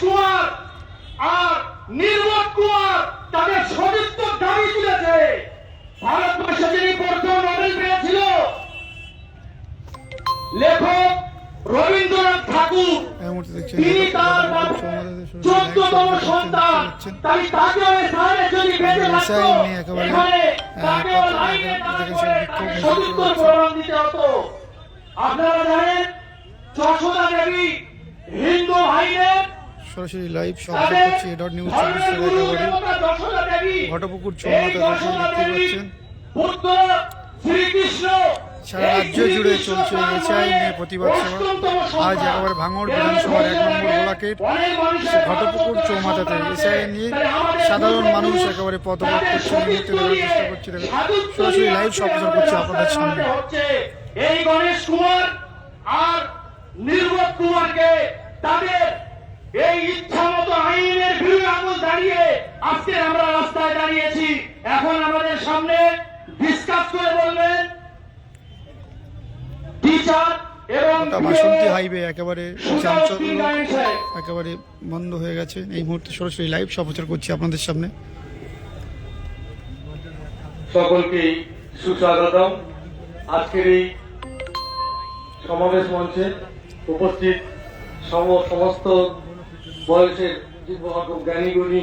কুমার আর নির্মল কুমার তাদের সতীত্ব দাবি তুলেছে। ভারতবর্ষে যিনি প্রথম নোবেল পেয়েছিল লেখক রবীন্দ্রনাথ ঠাকুর। তিনি তার চোদ্দতম সন্তান। তাই তাকেও এখানে যদি বেঁচে থাকতো এখানে কত লাইনে দাঁড় করে সে তাকে মিছিল সতীত্ব প্রমাণ দিতে হতো। আপনারা জানেন যশোদা দেবী হিন্দু ভাইদের সরাসরি লাইভ সংযোগ করছি এডট নিউজ চব্বিশ একেবারে ঘটপুকুর দর্শন দেখতে পাচ্ছেন সারা রাজ্য জুড়ে চলছে এসআই নিয়ে প্রতিবাদ সভা আজ একেবারে ভাঙড় বিধানসভার এক নম্বর ব্লকের ঘটপুকুর চৌমাথাতে এসআই নিয়ে সাধারণ মানুষ একেবারে পদত্যাগ করছে মুহূর্তে দেখার চেষ্টা করছি। সরাসরি লাইভ সম্প্রচার করছি আপনাদের সামনে এই গণেশ কুমার আর নির্বোধ কুমারকে তাদের এই ইচ্ছা মতো আইনের বিরুদ্ধে আঙুল দাঁড়িয়ে আজকে আমরা রাস্তায় দাঁড়িয়েছি। এখন আমাদের সামনে ডিসকাস করে বলবেন টিচার এবং গোটা বাসন্তী হাইওয়ে একেবারে একেবারে বন্ধ হয়ে গেছে। এই মুহূর্তে সরাসরি লাইভ সম্প্রচার করছি আপনাদের সামনে। সকলকেই সুস্বাগতম। আজকের এই সমাবেশ মঞ্চে উপস্থিত সমস্ত বয়সের যে জ্ঞানী গুণী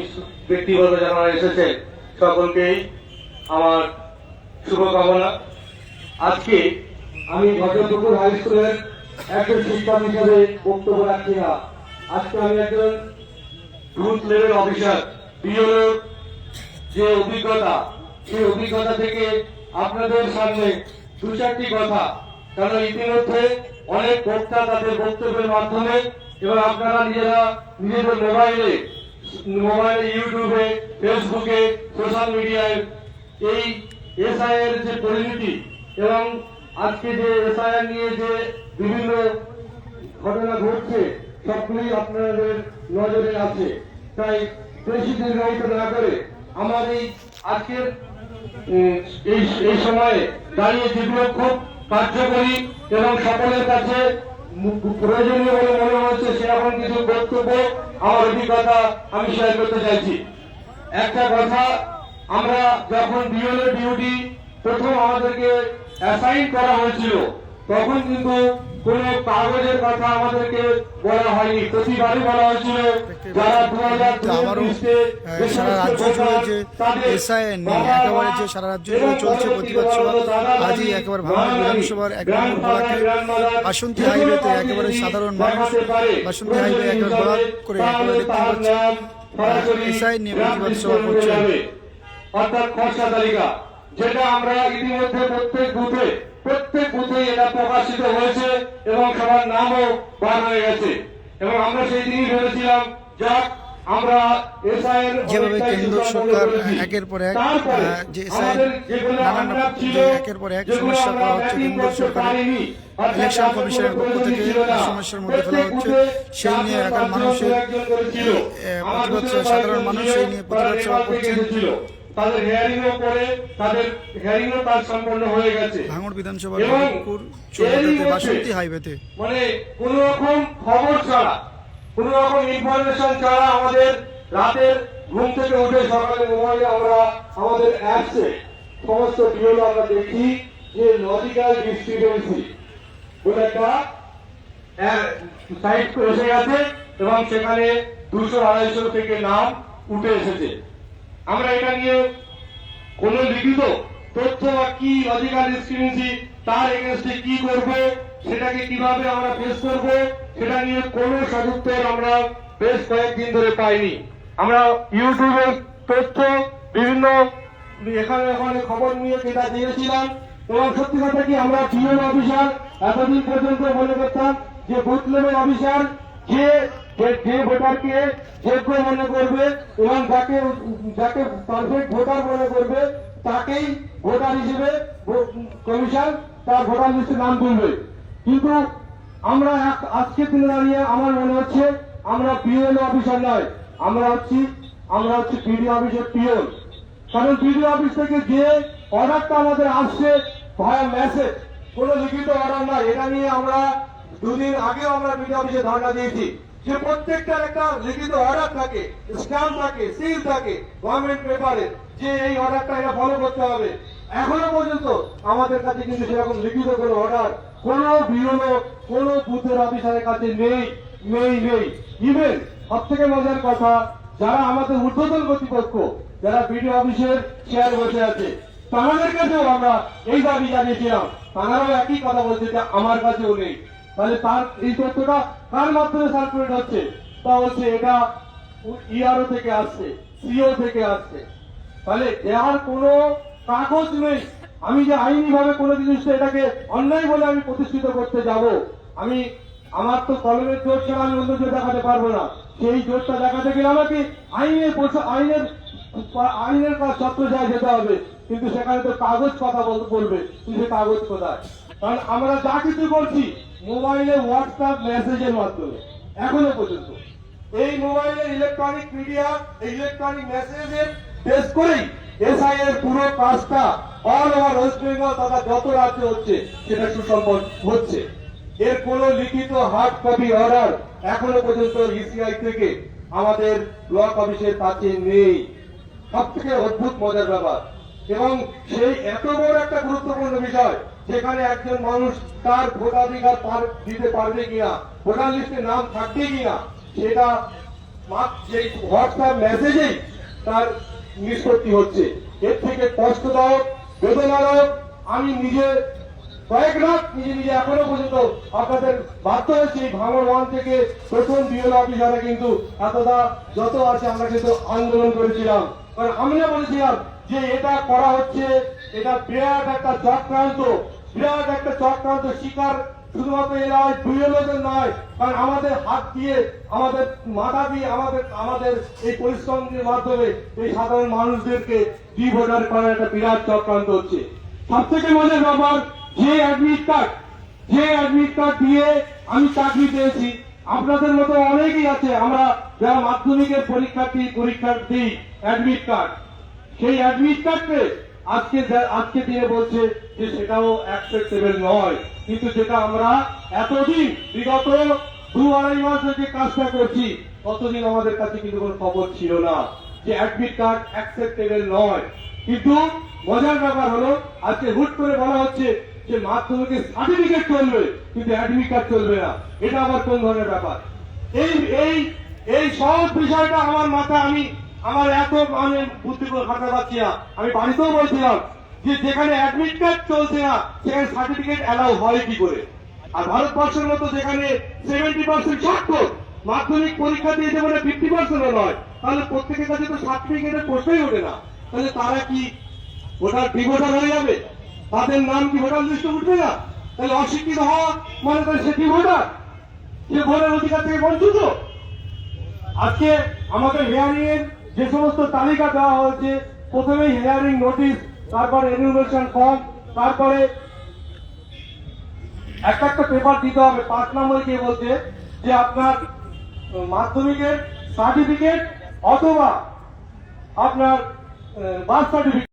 ব্যক্তিবর্গ যারা এসেছেন সকলকেই আমার শুভকামনা। আজকে আমি ভদ্রপুকুর হাই স্কুলের একজন শিক্ষক হিসেবে বক্তব্য রাখছি না। আজকে আমি একজন রুট লেভেল অফিসার বিওর যে অভিজ্ঞতা, সেই অভিজ্ঞতা থেকে আপনাদের সামনে দু চারটি কথা, কারণ ইতিমধ্যে অনেক বক্তা তাদের বক্তব্যের মাধ্যমে এবং আপনারা নিজেরা নিজেদের মোবাইলে মোবাইলে ইউটিউবে, ফেসবুকে, সোশ্যাল মিডিয়ায় এই এসআই এর যে পরিণতি এবং আজকে যে এসআইআর নিয়ে যে বিভিন্ন ঘটনা ঘটছে সবগুলি আপনাদের নজরে আছে। তাই বেশি দীর্ঘায়িত না করে আমার এই আজকের এই সময়ে দাঁড়িয়ে যেগুলো খুব কার্যকরী এবং সকলের কাছে প্রয়োজনীয় বলে মনে হচ্ছে সেরকম কিছু বক্তব্য আমার অভিজ্ঞতা আমি শেয়ার করতে চাইছি। একটা কথা, আমরা যখন বিওলের ডিউটি প্রথম আমাদেরকে অ্যাসাইন করা হয়েছিল, তখন কিন্তু কোন কাগজের কথা আমাদেরকে বলা হয়নি। প্রতিবারই বলা হয়েছিল যারা দু হাজার সারা রাজ্য যে এসআইএন একেবারে যে সারা রাজ্য চলছে প্রতিবাদ সভা আজই একেবারে ভাঙড় বিধানসভার এক নম্বর ব্লকে বাসন্তী হাইওয়েতে একেবারে সাধারণ মানুষ বাসন্তী হাইওয়ে একেবারে ব্লক করে একেবারে দেখতে পাচ্ছি এসআই নিয়ে প্রতিবাদ সভা করছে অর্থাৎ খসড়া তালিকা যেটা আমরা ইতিমধ্যে প্রত্যেক বুথে প্রত্যেক বুথে এটা প্রকাশিত হয়েছে এবং সবার নামও বার হয়ে গেছে এবং আমরা সেই দিনই ভেবেছিলাম যাক আমরা যেভাবে কেন্দ্র সরকার একের পর এক যে নানান একের পর এক সমস্যা করা হচ্ছে mapping কেন্দ্র করতে সরকারের ইলেকশন কমিশনের পক্ষ থেকে। সমস্যার মধ্যে ফেলা প্রত্যেক হচ্ছে সেই নিয়ে এলাকার মানুষের সাধারণ মানুষ সেই নিয়ে প্রতিবাদ সভা করছেন। তাদের হেয়ারিংও করে তাদের হেয়ারিংও কাজ সম্পন্ন হয়ে গেছে। ভাঙড় মধ্যে বাসন্তী হাইওয়েতে মানে কোন রকম খবর ছাড়া কোন রকম ইনফরমেশন ছাড়া আমাদের রাতের ঘুম থেকে উঠে সকালে মোবাইলে আমরা আমাদের অ্যাপসে সমস্ত ভিডিও আমরা দেখি যে লজিক্যাল ডিস্ট্রিবিউশন বলে একটা সাইট এসে গেছে এবং সেখানে দুশো আড়াইশো থেকে নাম উঠে এসেছে। আমরা এটা নিয়ে কোন লিখিত তথ্য বা কি লজিক্যাল ডিসক্রিমিনেন্সি তার এগেনস্টে কি করবে, সেটাকে কীভাবে আমরা পেশ করব, সেটা নিয়ে কোনো সদুত্তর আমরা বেশ কয়েকদিন ধরে পাইনি। আমরা ইউটিউবে তথ্য, বিভিন্ন এখানে ওখানে খবর নিয়ে সেটা দিয়েছিলাম। এবং সত্যি কথা কি, আমরা পিএম অফিসার এতদিন পর্যন্ত মনে করতাম যে বুথ লেভেল অফিসার যে যে- ভোটারকে যোগ্য মনে করবে এবং যাকে যাকে পারফেক্ট ভোটার মনে করবে, তাকেই ভোটার হিসেবে কমিশন তার ভোটার লিস্টে নাম তুলবে। কিন্তু আমরা আজকের দিনে দাঁড়িয়ে আমার মনে হচ্ছে আমরা পিএল অফিসার নয়, আমরা হচ্ছি আমরা হচ্ছি পিডি অফিসের পিওন কারণ পিডি অফিস থেকে যে অর্ডারটা আমাদের আসছে ভায়া মেসেজ কোনো লিখিত অর্ডার নয় এটা নিয়ে আমরা দুদিন আগেও আমরা পিডি অফিসে ধর্ণা দিয়েছি। যে প্রত্যেকটার একটা লিখিত অর্ডার থাকে, স্ট্যাম্প থাকে, সিল থাকে গভর্নমেন্ট পেপারে যে এই অর্ডারটা এটা ফলো করতে হবে। এখনও পর্যন্ত আমাদের কাছে কিন্তু সেরকম লিখিত কোনো অর্ডার, কোন বিওলো কোন বুথের অফিসারের কাছে নেই নেই নেই। ইভেন সব থেকে মজার কথা, যারা আমাদের ঊর্ধ্বতন কর্তৃপক্ষ, যারা বিডিও অফিসের চেয়ার বসে আছে, তাদের কাছেও আমরা এই দাবি জানিয়েছিলাম। তারাও একই কথা বলছে যে আমার কাছেও নেই। তাহলে তার এই তথ্যটা কার মাধ্যমে সার্কুলেট হচ্ছে? তা হচ্ছে এটা ইআরও থেকে আসছে সিও থেকে আসছে। তাহলে যার কোনো কাগজ নেই। আমি যে আইনি ভাবে কোনো জিনিসটা এটাকে অন্যায় বলে আমি প্রতিষ্ঠিত করতে যাব, আমি আমার তো কলমের জোর ছাড়া আমি অন্য জোর দেখাতে পারব না। সেই জোরটা দেখাতে গেলে আমাকে আইনের আইনের আইনের কাজ ছত্রছায় যেতে হবে। কিন্তু সেখানে তো কাগজ কথা বলবে কিন্তু কাগজ কোথায়? কারণ আমরা যা কিছু করছি মোবাইলে হোয়াটসঅ্যাপ মেসেজের মাধ্যমে, এখনও পর্যন্ত। এই মোবাইলের ইলেকট্রনিক মিডিয়া ইলেকট্রনিক মেসেজের বেস করেই এসআই এর পুরো কাজটা অল ওভার ওয়েস্ট বেঙ্গল তথা যত রাজ্যে হচ্ছে, সেটা সুসম্পন্ন হচ্ছে। এর কোন লিখিত হার্ড কপি অর্ডার এখনও পর্যন্ত ইসিআই থেকে আমাদের ব্লক অফিসের কাছে নেই। সব থেকে অদ্ভুত মজার ব্যাপার এবং সেই এত বড় একটা গুরুত্বপূর্ণ বিষয়, যেখানে একজন মানুষ তার ভোটাধিকার দিতে পারবে কিনা, ভোটার লিস্টে নাম থাকবে কিনা, সেটা মাত্র যে হোয়াটসঅ্যাপ মেসেজেই তার নিষ্পত্তি হচ্ছে। এর থেকে কষ্টদায়ক, বেদনাদায়ক, আমি নিজে কয়েক রাত নিজে নিজে এখনও পর্যন্ত আপনাদের বাধ্য হয়েছি ভাঙর ওয়ান থেকে প্রথম বিএল অফিসারে কিন্তু এতটা যত আছে আমরা কিন্তু আন্দোলন করেছিলাম। কারণ আমরা বলেছিলাম যে এটা করা হচ্ছে, এটা বিরাট একটা চক্রান্ত, বিরাট একটা চক্রান্ত শিকার শুধুমাত্র হাত দিয়ে, আমাদের সাধারণ বিরাট হচ্ছে। সব থেকে ব্যাপার, যে অ্যাডমিট কার্ড যে অ্যাডমিট কার্ড আমি চাকরি পেয়েছি, আপনাদের মতো অনেকেই আছে, আমরা যারা মাধ্যমিকের পরীক্ষার্থী পরীক্ষার্থী অ্যাডমিট কার্ড সেই অ্যাডমিট কার্ডকে আজকে আজকে দিয়ে বলছে যে সেটাও অ্যাকসেপ্টেবল নয়। কিন্তু যেটা আমরা এতদিন, বিগত দু আড়াই মাস যে কাজটা করছি, ততদিন আমাদের কাছে কিন্তু কোনো খবর ছিল না যে অ্যাডমিট কার্ড অ্যাকসেপ্টেবল নয়। কিন্তু মজার ব্যাপার হলো, আজকে হুট করে বলা হচ্ছে যে মাধ্যমিকের সার্টিফিকেট চলবে, কিন্তু অ্যাডমিট কার্ড চলবে না। এটা আবার কোন ধরনের ব্যাপার? এই এই এই সব বিষয়টা আমার মাথা আমি আমার এত মানে বুদ্ধি করে খাটা পাচ্ছি না। আমি বাড়িতেও বলছিলাম যে যেখানে অ্যাডমিট কার্ড চলছে না, সেখানে সার্টিফিকেট অ্যালাউ হয় কি করে? আর ভারতবর্ষের মতো যেখানে সেভেন্টি পার্সেন্ট স্বাক্ষর মাধ্যমিক পরীক্ষা দিয়েছে মানে ফিফটি পার্সেন্টও নয়, তাহলে প্রত্যেকের কাছে তো সার্টিফিকেটের প্রশ্নই ওঠে না। তাহলে তারা কি ভোটার ডিভোটার হয়ে যাবে? তাদের নাম কি ভোটার লিস্টে উঠবে না? তাহলে অশিক্ষিত হওয়া মানে তাহলে সে ডিভোটার সে ভোটের অধিকার থেকে বঞ্চিত? আজকে আমাদের হিয়ারিং এর যে সমস্ত তালিকা দেওয়া হয়েছে, প্রথমেই হিয়ারিং নোটিশ তারপর এনুমেশন ফর্ম তারপরে একটা একটা পেপার দিতে হবে। পাঁচ নম্বরে কে বলছে? যে আপনার মাধ্যমিকের সার্টিফিকেট অথবা আপনার বার্থ সার্টিফিকেট